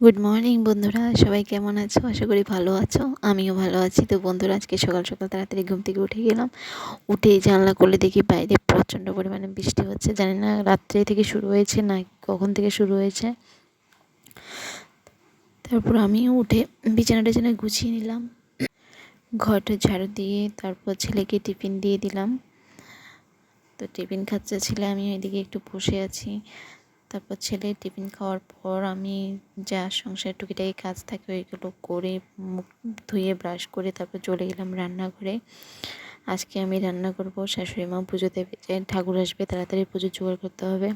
Good morning বন্ধুরা। সবাই কেমন আছো? আশা করি ভালো আছো। আমিও ভালো আছি। তো বন্ধুরা, আজকে সকাল সকাল তাড়াতাড়ি ঘুম থেকে উঠে গেলাম। উঠে জানলা করলে দেখি বাইরে প্রচণ্ড পরিমাণে বৃষ্টি হচ্ছে। জানি না রাত্রে থেকে শুরু হয়েছে না কখন থেকে শুরু হয়েছে। তারপর আমিও উঠে বিছানা টিছানা গুছিয়ে নিলাম। ঘরটা ঝাড়ু দিয়ে তারপর ছেলেকে টিফিন দিয়ে দিলাম। তো টিফিন খাচ্ছে ছেলে আমি ওইদিকে একটু বসে আছি। তারপর ছেলে টিফিন খাওয়ার পর আমি যা সংসার টুকিটাকি কাজ থাকে ওইগুলো করে মুখ ধুয়ে ব্রাশ করে তারপর চলে গেলাম রান্নাঘরে। আজকে আমি রান্না করব, শাশুড়ি মা পুজো দেবে ঠাকুর আসবে তাড়াতাড়ি পুজো জোগাড় করতে হবে।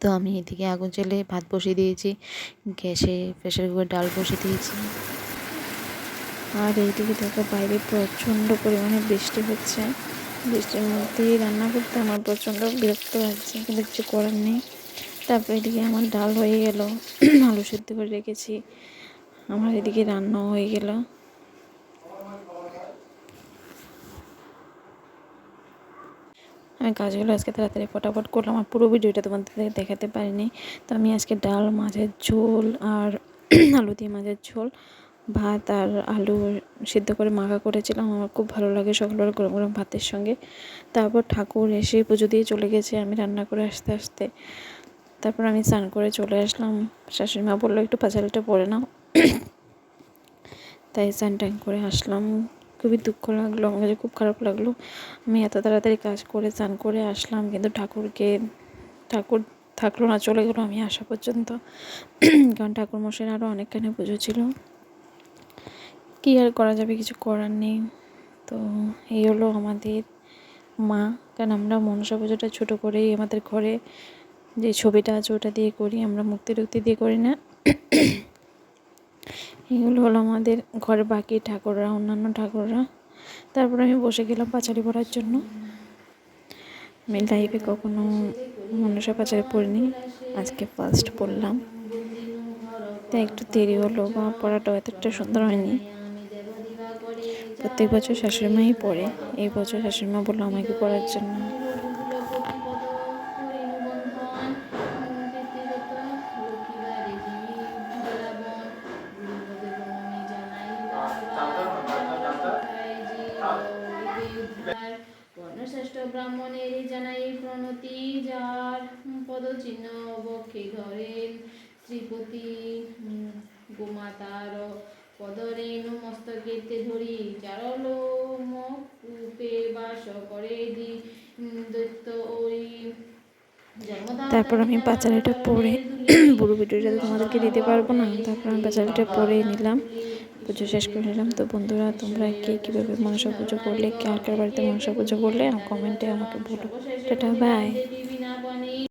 তো আমি এদিকে আগুন জ্বেলে ভাত বসিয়ে দিয়েছি, গ্যাসে প্রেশার কুকার ডাল বসিয়ে দিয়েছি। আর এইদিকে দেখো বাইরে প্রচণ্ড পরিমাণে বৃষ্টি হচ্ছে। বৃষ্টির মধ্যেই রান্না করতে আমার প্রচণ্ড বিরক্ত লাগছে, কিন্তু কিছু করার নেই। তারপর এদিকে আমার ডাল হয়ে গেল, আলু সেদ্ধ করে রেখেছি। আমার এদিকে রান্নাও হয়ে গেল। আমি কাজগুলো আজকে তাড়াতাড়ি ফটাফট করলাম, আর পুরো ভিডিওটা তোমাদের দেখাতে পারিনি। তো আমি আজকে ডাল, মাছের ঝোল আর আলু দিয়ে মাছের ঝোল, ভাত আর আলু সিদ্ধ করে মাখা করেছিলাম। আমার খুব ভালো লাগে সকালবেলা গরম গরম ভাতের সঙ্গে। তারপর ঠাকুর এসে পুজো দিয়ে চলে গেছে, আমি রান্না করে আসতে আসতে। তারপর আমি স্নান করে চলে আসলাম। শাশুড়ি মা বলল, একটু পাঁচালিটা পরে নাও। তাই স্নান টান করে আসলাম। খুবই দুঃখ লাগল, আমার কাছে খুব খারাপ লাগল। আমি এত তাড়াতাড়ি কাজ করে, স্নান করে আসলাম, কিন্তু ঠাকুরকে, ঠাকুর থাকল না, চলে গেলো আমি আসা পর্যন্ত। কারণ ঠাকুর মশাইয়ের আরও অনেকখানি পুজো ছিল। কী আর করা যাবে, কিছু করার নেই। তো এই হলো আমাদের মা। কারণ আমরা মনসা পুজোটা ছোটো করেই আমাদের ঘরে যে ছবিটা আছে ওটা দিয়ে করি, আমরা মুক্তি টুক্তি দিয়ে করি না। এগুলো হলো আমাদের ঘরের বাকি ঠাকুররা, অন্যান্য ঠাকুররা। তারপর আমি বসে গেলাম পাচারি পড়ার জন্য। আমি লাইফে কখনো মনসা পাচারি পড়িনি, আজকে ফার্স্ট পড়লাম। তাই একটু দেরি হলো, বা পড়াটাও এতটা সুন্দর হয়নি। প্রত্যেক বছর শাশুড়ি মাই পড়ে, এই বছর শাশুড়িমা বলল আমাকে পড়ার জন্য। বর্ণশ্রেষ্ঠ ব্রাহ্মণের জানাই প্রণতি যার পদচিহ্ন বক্ষে ধরেন শ্রীপতি গোমাতার পদরেণু মস্তকেতে ধরি। চারল রূপে বাস করে দি দৈত্য ওই তারপর আমি পাঁচালিটা পরে পুরো ভিডিওটা তোমাদেরকে দিতে পারব না। তারপর আমি পাঁচালিটা পরে নিলাম। পুজো শেষ করে নিলাম। তো বন্ধুরা, তোমরা কে কীভাবে মনসা পুজো করলে, কার কার বাড়িতে মনসা পুজো করলে কমেন্টে আমাকে বলো। Tata bye